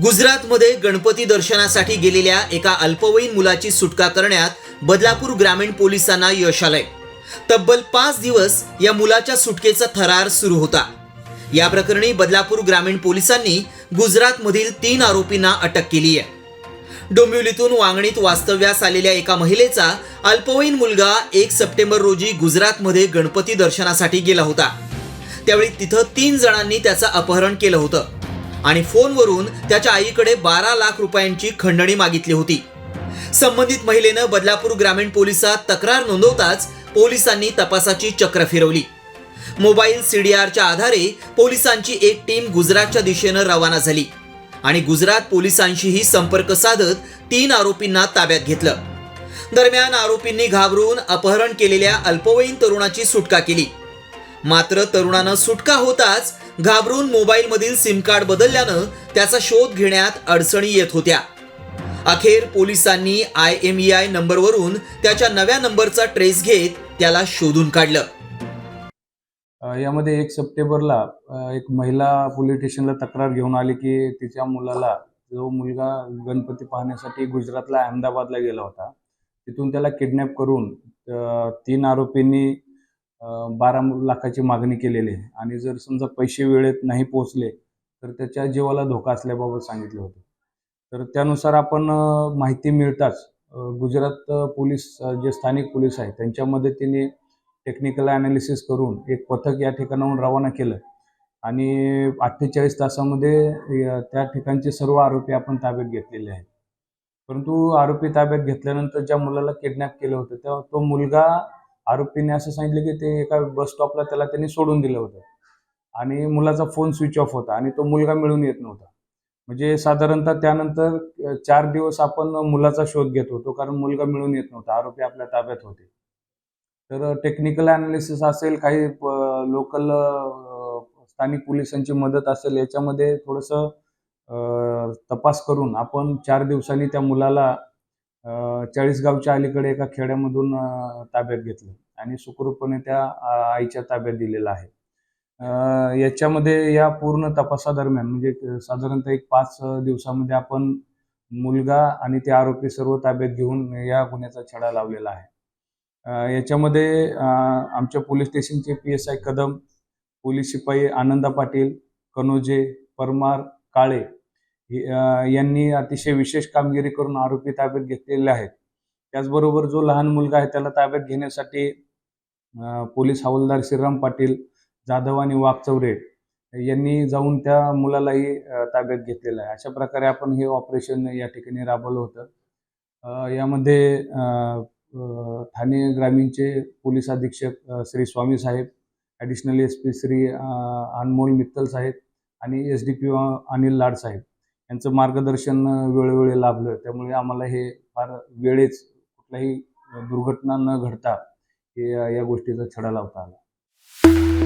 गुजरातमध्ये गणपती दर्शनासाठी गेलेल्या एका अल्पवयीन मुलाची सुटका करण्यात बदलापूर ग्रामीण पोलिसांना यश आलंय. तब्बल पाच दिवस या मुलाच्या सुटकेचा थरार सुरू होता. या प्रकरणी बदलापूर ग्रामीण पोलिसांनी गुजरातमधील तीन आरोपींना अटक केली आहे. डोंबिवलीतून वांगणीत वास्तव्यास आलेल्या एका महिलेचा अल्पवयीन मुलगा एक सप्टेंबर रोजी गुजरातमध्ये गणपती दर्शनासाठी गेला होता. त्यावेळी तिथं तीन जणांनी त्याचं अपहरण केलं होतं. आणि फोनवरून त्याच्या आईकडे बारा लाख रुपयांची खंडणी मागितली होती. संबंधित महिलेनं बदलापूर ग्रामीण पोलिसात तक्रार नोंदवताच पोलिसांनी तपासाची चक्र फिरवली. मोबाईल सीडीआरच्या आधारे पोलिसांची एक टीम गुजरातच्या दिशेनं रवाना झाली आणि गुजरात पोलिसांशीही संपर्क साधत तीन आरोपींना ताब्यात घेतलं. दरम्यान आरोपींनी घाबरून अपहरण केलेल्या अल्पवयीन तरुणाची सुटका केली. मात्र तरुणानं सुटका होताच घाबरून मोबाईलमधील सिम कार्ड बदलल्यानं त्याचा शोध घेण्यात अडचणी येत होत्या. अखेर पोलिसांनी आय एम ई आय नंबरवरून त्याच्या नव्या नंबरचा ट्रेस घेत त्याला शोधून काढलं. यामध्ये एक सप्टेंबरला एक महिला पोलीस स्टेशनला तक्रार घेऊन आली की तिच्या मुलाला जो मुलगा गणपती पाहण्यासाठी गुजरातला अहमदाबादला गेला होता तिथून त्याला किडनॅप करून तीन आरोपींनी बारा लाखाची मागणी केलेली आहे. आणि जर समजा पैसे वेळेत नाही पोहोचले तर त्याच्या जीवाला धोका असल्याबाबत सांगितले होते. तर त्यानुसार आपण माहिती मिळताच गुजरात पोलीस जे स्थानिक पोलीस आहेत त्यांच्या मदतीने टेक्निकल ॲनालिसिस करून एक पथक या ठिकाणाहून रवाना केलं. आणि अठ्ठेचाळीस तासामध्ये त्या ठिकाणचे सर्व आरोपी आपण ताब्यात घेतलेले आहेत. परंतु आरोपी ताब्यात घेतल्यानंतर ज्या मुलाला किडनॅप केलं होतं तेव्हा तो मुलगा आरोपीने असं सांगितलं की ते एका बस स्टॉपला त्याला त्यांनी सोडून दिलं होतं. आणि मुलाचा फोन स्विच ऑफ होता आणि तो मुलगा मिळून येत नव्हता. म्हणजे साधारणतः त्यानंतर चार दिवस आपण मुलाचा शोध घेत होतो कारण मुलगा मिळून येत नव्हता. आरोपी आपल्या ताब्यात होते. तर टेक्निकल ॲनालिसिस असेल काही लोकल स्थानिक पोलिसांची मदत असेल याच्यामध्ये थोडंसं तपास करून आपण चार दिवसांनी त्या मुलाला चाळीसगावच्या अलीकडे एका खेड्यामधून ताब्यात घेतलं. आणि सुखरूपपणे त्या आईच्या ताब्यात दिलेला आहे. याच्यामध्ये या पूर्ण तपासादरम्यान म्हणजे साधारणतः एक पाच दिवसामध्ये आपण मुलगा आणि ते आरोपी सर्व ताब्यात घेऊन या गुन्ह्याचा छडा लावलेला आहे. याच्यामध्ये आमच्या पोलीस स्टेशनचे P S I Kadam police शिपाई आनंदा पाटील कनोजे परमार काळे यांनी अतिशय विशेष कामगिरी करून आरोपी ताब्यात घेतलेले आहेत. त्याचबरोबर जो लहान मुलगा आहे त्याला ताब्यात घेण्यासाठी पोलीस हवालदार श्रीराम पाटील जाधव आणि वाघचौरे यांनी जाऊन त्या मुलालाही ताब्यात घेतलेलं आहे. अशा प्रकारे आपण हे ऑपरेशन या ठिकाणी राबवलं होतं. यामध्ये ठाणे ग्रामीणचे पोलीस अधीक्षक श्री स्वामी साहेब additional S P Shri Anmol Mittal साहेब आणि S D P Anil Lad साहेब यांचं मार्गदर्शन वेळोवेळी लाभलं. त्यामुळे आम्हाला हे फार वेळेच कुठल्याही दुर्घटना न घडता हे या गोष्टीचा छडा लावता आला.